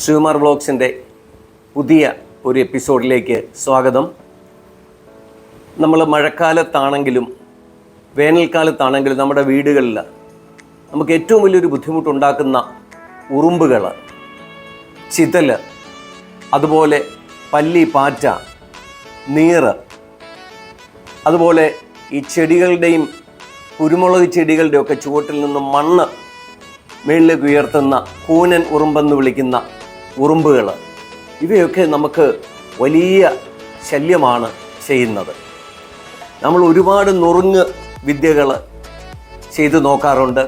ശ്രീകുമാർ വ്ളോഗ്സിന്റെ പുതിയ ഒരു എപ്പിസോഡിലേക്ക് സ്വാഗതം. നമ്മൾ മഴക്കാലത്താണെങ്കിലും വേനൽക്കാലത്താണെങ്കിലും നമ്മുടെ വീടുകളിൽ നമുക്ക് ഏറ്റവും വലിയൊരു ബുദ്ധിമുട്ടുണ്ടാക്കുന്ന ഉറുമ്പുകൾ ചിതൽ അതുപോലെ പല്ലി പാറ്റ നീറ് അതുപോലെ ഈ ചെടികളുടെയും കുരുമുളക് ചെടികളുടെയൊക്കെ ചുവട്ടിൽ നിന്നും മണ്ണ് മേളിലേക്ക് ഉയർത്തുന്ന കൂനൻ ഉറുമ്പെന്ന് വിളിക്കുന്ന ഉറുമ്പുകൾ. ഇവയൊക്കെ നമുക്ക് വലിയ ശല്യമാണ് ചെയ്യുന്നത്. നമ്മൾ ഒരുപാട് നുറുങ്ങ് വിദ്യകൾ ചെയ്തു നോക്കാറുണ്ട്.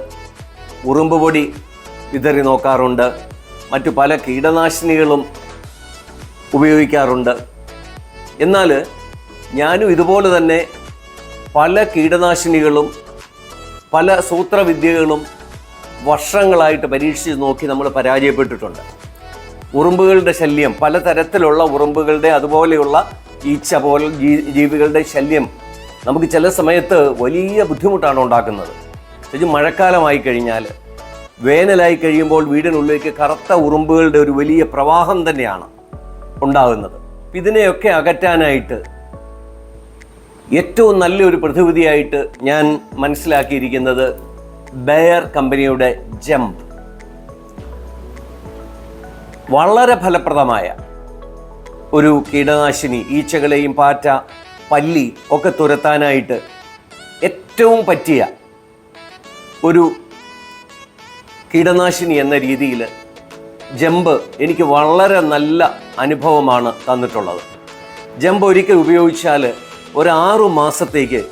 ഉറുമ്പ് പൊടി വിതറി നോക്കാറുണ്ട്. മറ്റു പല കീടനാശിനികളും ഉപയോഗിക്കാറുണ്ട്. എന്നാൽ ഞാനും ഇതുപോലെ തന്നെ പല കീടനാശിനികളും പല സൂത്രവിദ്യകളും വർഷങ്ങളായിട്ട് പരീക്ഷിച്ച് നോക്കി നമ്മൾ പരാജയപ്പെട്ടിട്ടുണ്ട്. ഉറുമ്പുകളുടെ ശല്യം പലതരത്തിലുള്ള ഉറുമ്പുകളുടെ അതുപോലെയുള്ള ഈച്ച പോലെ ജീവികളുടെ ശല്യം. നമുക്ക് ചില സമയത്ത് വലിയ ബുദ്ധിമുട്ടാണ് ഉണ്ടാക്കുന്നത്. ശരി മഴക്കാലമായി കഴിഞ്ഞാൽ വേനലായി കഴിയുമ്പോൾ വീടിനുള്ളിലേക്ക് കറുത്ത ഉറുമ്പുകളുടെ ഒരു വലിയ പ്രവാഹം തന്നെയാണ് ഉണ്ടാകുന്നത്. ഇതിനെയൊക്കെ അകറ്റാനായിട്ട് ഏറ്റവും നല്ലൊരു പ്രതിവിധിയായിട്ട് ഞാൻ മനസ്സിലാക്കിയിരിക്കുന്നത് ബെയർ കമ്പനിയുടെ ജംപ് വളരെ ഫലപ്രദമായ ഒരു കീടനാശിനി ഈച്ചകളെയും പാറ്റ പല്ലി ഒക്കെ തുരത്താനായിട്ട് ഏറ്റവും പറ്റിയ ഒരു കീടനാശിനി എന്ന രീതിയിൽ ജമ്പ് എനിക്ക് വളരെ നല്ല അനുഭവമാണ് തന്നിട്ടുള്ളത്. ജമ്പ് ഒരിക്കൽ ഉപയോഗിച്ചാൽ ഒരാറു മാസത്തേക്ക്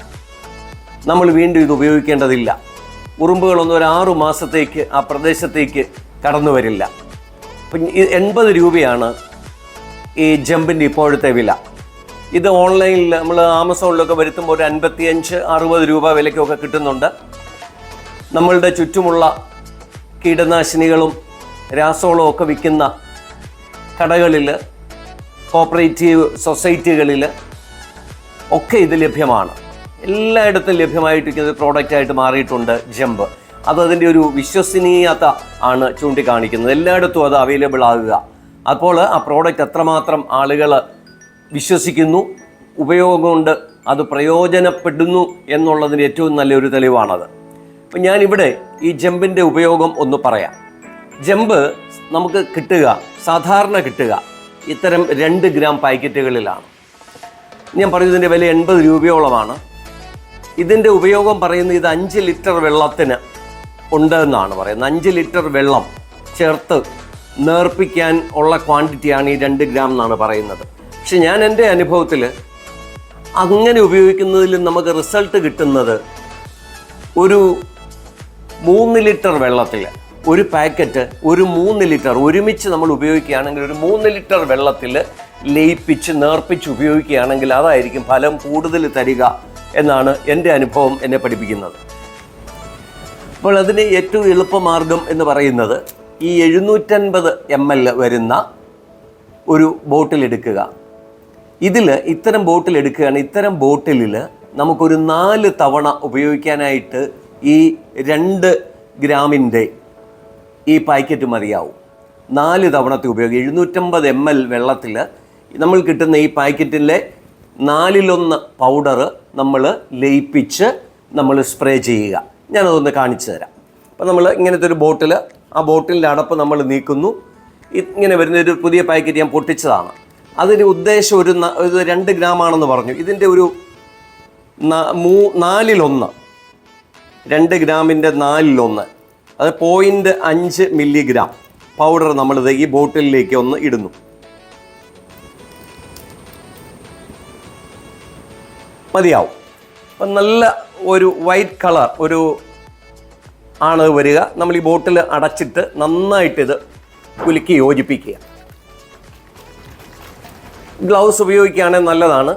നമ്മൾ വീണ്ടും ഇത് ഉപയോഗിക്കേണ്ടതില്ല. ഉറുമ്പുകളൊന്നും ഒരു ആറു മാസത്തേക്ക് ആ പ്രദേശത്തേക്ക് കടന്നു വരില്ല എൺപത് രൂപയാണ് ഈ ജമ്പിന്റെ ഇപ്പോഴത്തെ വില. ഇത് ഓൺലൈനിൽ നമ്മൾ ആമസോണിലൊക്കെ വരുത്തുമ്പോൾ ഒരു അൻപത്തിയഞ്ച് അറുപത് രൂപ വിലയ്ക്കൊക്കെ കിട്ടുന്നുണ്ട്. നമ്മളുടെ ചുറ്റുമുള്ള കീടനാശിനികളും രാസവളവും ഒക്കെ വിൽക്കുന്ന കടകളിൽ കോപ്പറേറ്റീവ് സൊസൈറ്റികളിൽ ഒക്കെ ഇത് ലഭ്യമാണ്. എല്ലായിടത്തും ലഭ്യമായിട്ടിരിക്കുന്ന പ്രോഡക്റ്റ് ആയിട്ട് മാറിയിട്ടുണ്ട് ജമ്പ്. അത് അതിന്റെ ഒരു വിശ്വസനീയത ആണ് ചൂണ്ടിക്കാണിക്കുന്നത്. എല്ലായിടത്തും അത് അവൈലബിൾ ആകുക. അപ്പോൾ ആ പ്രോഡക്റ്റ് എത്രമാത്രം ആളുകൾ വിശ്വസിക്കുന്നു ഉപയോഗമുണ്ട് അത് പ്രയോജനപ്പെടുന്നു എന്നുള്ളതിന് ഏറ്റവും നല്ലൊരു തെളിവാണത്. അപ്പം ഞാനിവിടെ ഈ ജമ്പിന്റെ ഉപയോഗം ഒന്ന് പറയാം. ജമ്പ് നമുക്ക് കിട്ടുക സാധാരണ കിട്ടുക ഇത്തരം രണ്ട് ഗ്രാം പാക്കറ്റുകളിലാണ്. ഞാൻ പറയുന്നതിന്റെ വില എൺപത് രൂപയോളമാണ്. ഇതിന്റെ ഉപയോഗം പറയുന്നത് ഇത് അഞ്ച് ലിറ്റർ വെള്ളത്തിന് ഉണ്ട് എന്നാണ് പറയുന്നത്. അഞ്ച് ലിറ്റർ വെള്ളം ചേർത്ത് നേർപ്പിക്കാൻ ഉള്ള ക്വാണ്ടിറ്റിയാണ് ഈ രണ്ട് ഗ്രാം എന്നാണ് പറയുന്നത്. പക്ഷെ ഞാൻ എന്റെ അനുഭവത്തിൽ അങ്ങനെ ഉപയോഗിക്കുന്നതിൽ നമുക്ക് റിസൾട്ട് കിട്ടുന്നത് ഒരു മൂന്ന് ലിറ്റർ വെള്ളത്തിൽ ഒരു പാക്കറ്റ് ഒരു മൂന്ന് ലിറ്റർ ഒരുമിച്ച് നമ്മൾ ഉപയോഗിക്കുകയാണെങ്കിൽ ഒരു മൂന്ന് ലിറ്റർ വെള്ളത്തിൽ ലയിപ്പിച്ച് നേർപ്പിച്ച് ഉപയോഗിക്കുകയാണെങ്കിൽ അതായിരിക്കും ഫലം കൂടുതൽ തരിക എന്നാണ് എന്റെ അനുഭവം എന്നെ പഠിപ്പിക്കുന്നത്. അപ്പോൾ അതിന് ഏറ്റവും എളുപ്പമാർഗം എന്ന് പറയുന്നത് ഈ എഴുന്നൂറ്റൻപത് എം എൽ വരുന്ന ഒരു ബോട്ടിൽ എടുക്കുക. ഇതിൽ ഇത്തരം ബോട്ടിൽ എടുക്കുകയാണ്. ഇത്തരം ബോട്ടിലിൽ നമുക്കൊരു നാല് തവണ ഉപയോഗിക്കാനായിട്ട് ഈ രണ്ട് ഗ്രാമിന്റെ ഈ പാക്കറ്റ് മതിയാവും. നാല് തവണത്തെ ഉപയോഗം. എഴുന്നൂറ്റമ്പത് എം എൽ വെള്ളത്തിൽ നമ്മൾ കിട്ടുന്ന ഈ പാക്കറ്റിലെ നാലിലൊന്ന് പൗഡർ നമ്മൾ ലയിപ്പിച്ച് നമ്മൾ സ്പ്രേ ചെയ്യുക. ഞാനതൊന്ന് കാണിച്ചു തരാം. അപ്പോൾ നമ്മൾ ഇങ്ങനത്തെ ഒരു ബോട്ടിൽ ആ ബോട്ടിലിന്റെ അടപ്പ് നമ്മൾ നീക്കുന്നു. ഇങ്ങനെ വരുന്ന ഒരു പുതിയ പാക്കറ്റ് ഞാൻ പൊട്ടിച്ചതാണ്. അതിന്റെ ഉദ്ദേശം ഒരു ഒരു രണ്ട് ഗ്രാമാണെന്ന് പറഞ്ഞു. ഇതിന്റെ ഒരു മൂ നാലിലൊന്ന്. രണ്ട് ഗ്രാമിന്റെ നാലിലൊന്ന്. അത് പോയിന്റ് അഞ്ച് മില്ലിഗ്രാം പൗഡർ നമ്മളിത് ഈ ബോട്ടിലേക്ക് ഒന്ന് ഇടുന്നു. മതിയാവും. അപ്പം നല്ല ഒരു വൈറ്റ് കളർ ഒരു ആണ് വരിക നമ്മൾ ഈ ബോട്ടിൽ അടച്ചിട്ട് നന്നായിട്ട് ഇത് കുലുക്കി യോജിപ്പിക്കുക. ഗ്ലൗസ് ഉപയോഗിക്കുകയാണെങ്കിൽ നല്ലതാണ്.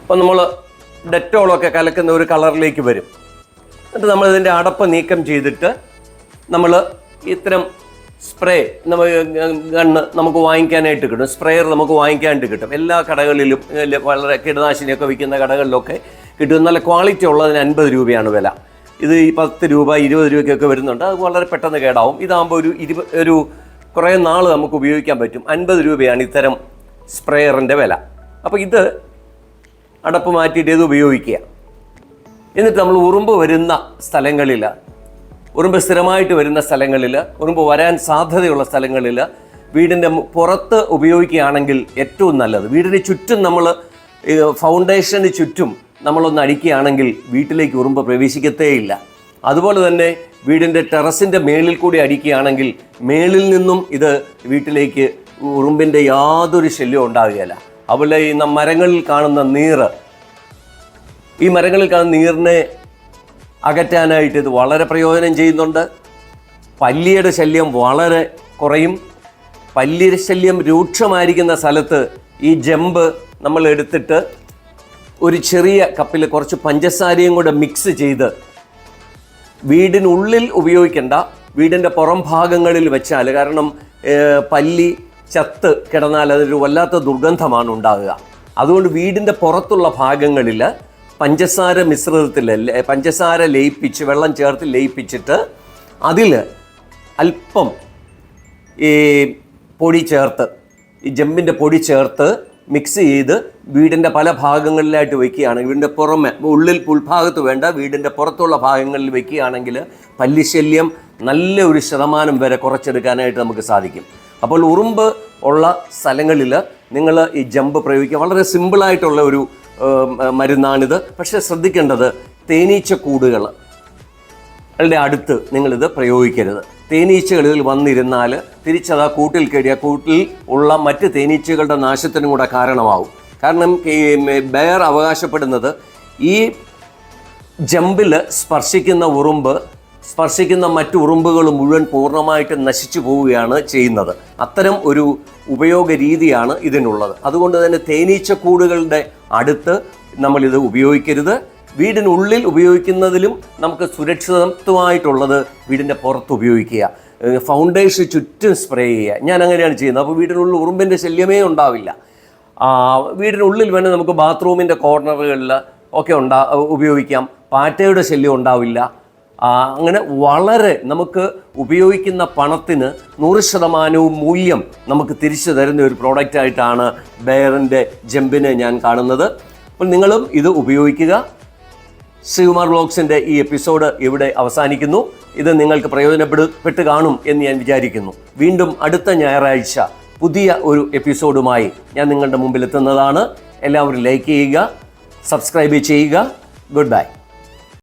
അപ്പം നമ്മൾ ഡെറ്റോളൊക്കെ കലക്കുന്ന ഒരു കളറിലേക്ക് വരും. എന്നിട്ട് നമ്മൾ ഇതിന്റെ അടപ്പ് നീക്കം ചെയ്തിട്ട് നമ്മൾ ഇത്തരം സ്പ്രേ നമ്മൾ ഗണ്ണ് നമുക്ക് വാങ്ങിക്കാനായിട്ട് കിട്ടും. സ്പ്രേയർ നമുക്ക് വാങ്ങിക്കാനായിട്ട് കിട്ടും. എല്ലാ കടകളിലും വളരെ കീടനാശിനിയൊക്കെ വിൽക്കുന്ന കടകളിലൊക്കെ കിട്ടും. നല്ല ക്വാളിറ്റി ഉള്ളതിന് അൻപത് രൂപയാണ് വില. ഇത് ഈ പത്ത് രൂപ ഇരുപത് രൂപയ്ക്കൊക്കെ വരുന്നുണ്ട്. അത് വളരെ പെട്ടെന്ന് കേടാവും. ഇതാകുമ്പോൾ ഒരു ഇരുപ ഒരു കുറേ നാൾ നമുക്ക് ഉപയോഗിക്കാൻ പറ്റും. അൻപത് രൂപയാണ് ഇത്തരം സ്പ്രേയറിന്റെ വില. അപ്പോൾ ഇത് അടപ്പ് മാറ്റിയിട്ട് ഇത് ഉപയോഗിക്കുക. എന്നിട്ട് നമ്മൾ ഉറുമ്പ് വരുന്ന സ്ഥലങ്ങളിൽ ഉറുമ്പ് സ്ഥിരമായിട്ട് വരുന്ന സ്ഥലങ്ങളിൽ ഉറുമ്പ് വരാൻ സാധ്യതയുള്ള സ്ഥലങ്ങളിൽ വീടിന്റെ പുറത്ത് ഉപയോഗിക്കുകയാണെങ്കിൽ ഏറ്റവും നല്ലത്. വീടിന് ചുറ്റും നമ്മൾ ഫൗണ്ടേഷന് ചുറ്റും നമ്മളൊന്ന് അടിക്കുകയാണെങ്കിൽ വീട്ടിലേക്ക് ഉറുമ്പ് പ്രവേശിക്കത്തേയില്ല. അതുപോലെ തന്നെ വീടിന്റെ ടെറസിന്റെ മേളിൽ കൂടി അടിക്കുകയാണെങ്കിൽ മേളിൽ നിന്നും ഇത് വീട്ടിലേക്ക് ഉറുമ്പിന്റെ യാതൊരു ശല്യവും ഉണ്ടാകുകയില്ല. അതുപോലെ ഈ മരങ്ങളിൽ കാണുന്ന നീറ് ഈ മരങ്ങളിൽ കാണുന്ന നീറിനെ അകറ്റാനായിട്ട് ഇത് വളരെ പ്രയോജനം ചെയ്യുന്നുണ്ട്. പല്ലിയുടെ ശല്യം വളരെ കുറയും. പല്ലിയുടെ ശല്യം രൂക്ഷമായിരിക്കുന്ന സ്ഥലത്ത് ഈ ജമ്പ് നമ്മൾ എടുത്തിട്ട് ഒരു ചെറിയ കപ്പിൽ കുറച്ച് പഞ്ചസാരയും കൂടെ മിക്സ് ചെയ്ത് വീടിനുള്ളിൽ ഉപയോഗിക്കേണ്ട വീടിന്റെ പുറം ഭാഗങ്ങളിൽ വെച്ചാൽ. കാരണം പല്ലി ചത്ത് കിടന്നാൽ അതൊരു വല്ലാത്ത ദുർഗന്ധമാണ് ഉണ്ടാകുക. അതുകൊണ്ട് വീടിന്റെ പുറത്തുള്ള ഭാഗങ്ങളിൽ പഞ്ചസാര മിശ്രിതത്തിൽ പഞ്ചസാര ലയിപ്പിച്ച് വെള്ളം ചേർത്ത് ലയിപ്പിച്ചിട്ട് അതിൽ അല്പം ഈ പൊടി ചേർത്ത് ഈ ജമ്പിന്റെ പൊടി ചേർത്ത് മിക്സ് ചെയ്ത് വീടിന്റെ പല ഭാഗങ്ങളിലായിട്ട് വയ്ക്കുകയാണെങ്കിൽ വീടിന്റെ പുറമെ ഉള്ളിൽ ഉൾഭാഗത്ത് വേണ്ട വീടിന്റെ പുറത്തുള്ള ഭാഗങ്ങളിൽ വെക്കുകയാണെങ്കിൽ പല്ലിശല്യം നല്ല ഒരു ശതമാനം വരെ കുറച്ചെടുക്കാനായിട്ട് നമുക്ക് സാധിക്കും. അപ്പോൾ ഉറുമ്പ് ഉള്ള സ്ഥലങ്ങളിൽ നിങ്ങൾ ഈ ജമ്പ് പ്രയോഗിക്കുക. വളരെ സിമ്പിളായിട്ടുള്ള ഒരു മരുന്നാണിത്. പക്ഷേ ശ്രദ്ധിക്കേണ്ടത് തേനീച്ചക്കൂടുകൾ ളുടെ അടുത്ത് നിങ്ങളിത് പ്രയോഗിക്കരുത്. തേനീച്ചകളിൽ വന്നിരുന്നാൽ തിരിച്ചത് ആ കൂട്ടിൽ കയറിയ കൂട്ടിൽ ഉള്ള മറ്റ് തേനീച്ചകളുടെ നാശത്തിനും കൂടെ കാരണമാവും. കാരണം ബെയർ അവകാശപ്പെടുന്നത് ഈ ജമ്പിൽ സ്പർശിക്കുന്ന ഉറുമ്പ് സ്പർശിക്കുന്ന മറ്റു ഉറുമ്പുകൾ മുഴുവൻ പൂർണമായിട്ട് നശിച്ചു പോവുകയാണ് ചെയ്യുന്നത്. അത്തരം ഒരു ഉപയോഗ രീതിയാണ് ഇതിനുള്ളത്. അതുകൊണ്ട് തന്നെ തേനീച്ചക്കൂടുകളുടെ അടുത്ത് നമ്മളിത് ഉപയോഗിക്കരുത്. വീടിനുള്ളിൽ ഉപയോഗിക്കുന്നതിലും നമുക്ക് സുരക്ഷിതത്വമായിട്ടുള്ളത് വീടിന്റെ പുറത്ത് ഉപയോഗിക്കുക. ഫൗണ്ടേഷൻ ചുറ്റും സ്പ്രേ ചെയ്യുക. ഞാൻ അങ്ങനെയാണ് ചെയ്യുന്നത്. അപ്പോൾ വീടിനുള്ളിൽ ഉറുമ്പിന്റെ ശല്യമേ ഉണ്ടാവില്ല. വീടിനുള്ളിൽ വേണേൽ നമുക്ക് ബാത്റൂമിന്റെ കോർണറുകളിൽ ഒക്കെ ഉണ്ടാ ഉപയോഗിക്കാം. പാറ്റയുടെ ശല്യം ഉണ്ടാവില്ല. അങ്ങനെ വളരെ നമുക്ക് ഉപയോഗിക്കുന്ന പണത്തിന് നൂറ് ശതമാനവും മൂല്യം നമുക്ക് തിരിച്ചു തരുന്ന ഒരു പ്രോഡക്റ്റ് ആയിട്ടാണ് ബെയറിന്റെ ജമ്പിനെ ഞാൻ കാണുന്നത്. അപ്പോൾ നിങ്ങളും ഇത് ഉപയോഗിക്കുക. ശ്രീകുമാർ ബ്ലോഗ്സിന്റെ ഈ എപ്പിസോഡ് ഇവിടെ അവസാനിക്കുന്നു. ഇത് നിങ്ങൾക്ക് പ്രയോജനപ്പെട്ട് കാണും എന്ന് ഞാൻ വിചാരിക്കുന്നു. വീണ്ടും അടുത്ത ഞായറാഴ്ച പുതിയ ഒരു എപ്പിസോഡുമായി ഞാൻ നിങ്ങളുടെ മുമ്പിൽ എത്തുന്നതാണ് എല്ലാവരും ലൈക്ക് ചെയ്യുക സബ്സ്ക്രൈബ് ചെയ്യുക. Good bye